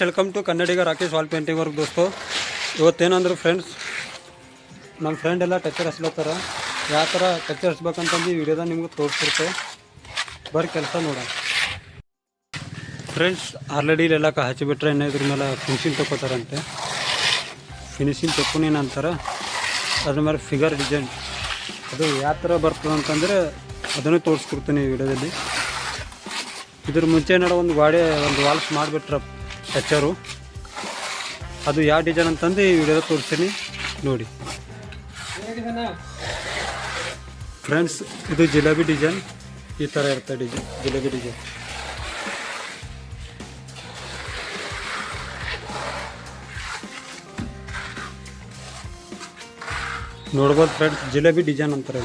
Welcome to Kannadiga Rakesh wall painting work ದೋಸ್ತು ಇವತ್ತೇನಂದ್ರೆ friends ನಮ್ಮ friend ಎಲ್ಲ ಟಚ್ಚರ್ ಹಚ್ಲತ್ತಾರ ಯಾವ ಥರ ಟಚ್ಚರ್ ಹಚ್ಬೇಕಂತಂದು ಈ ವಿಡಿಯೋದಾಗ ನಿಮ್ಗೆ ತೋರಿಸ್ತಿರ್ತೆ ಬರ್ರಿ ಕೆಲಸ ನೋಡ ಫ್ರೆಂಡ್ಸ್ ಆಲ್ರೆಡಿ ಇಲ್ಲೆಲ್ಲ ಹಚ್ಚಿಬಿಟ್ರೆ ಇನ್ನು ಇದ್ರ ಮೇಲೆ ಫಿನಿಶಿಂಗ್ ತಗೋತಾರಂತೆ ಫಿನಿಶಿಂಗ್ ತಕ್ಕೊನೇನು ಅಂತಾರೆ. ಅದ್ರ ಮೇಲೆ ಫಿಗರ್ ಡಿಸೈನ್ ಅದು ಯಾವ ಥರ ಬರ್ತದೆ ಅಂತಂದರೆ ಅದನ್ನು ತೋರಿಸ್ಕೊಡ್ತೀನಿ ವಿಡಿಯೋದಲ್ಲಿ ಇದ್ರ ಮುಂಚೆ ಏನಾರ ಒಂದು ಗಾಡಿ, ಒಂದು ವಾಲ್ಸ್ ಮಾಡಿಬಿಟ್ರ ಟಚ್ಚರು ಅದು ಯಾವ ಡಿಸೈನ್ ಅಂತಂದು ಈ ವಿಡಿಯೋದಾಗ ತೋರಿಸ್ತೀನಿ. ನೋಡಿ. ಫ್ರೆಂಡ್ಸ್ ಇದು ಜಿಲೇಬಿ ಡಿಸೈನ್ ಈ ಥರ ಇರುತ್ತೆ ಡಿಸೈನ್ ಜಿಲೇಬಿ ಡಿಸೈನ್ ನೋಡ್ಬೋದು ಫ್ರೆಂಡ್ಸ್ ಜಿಲೇಬಿ ಡಿಸೈನ್ ಅಂತಾರೆ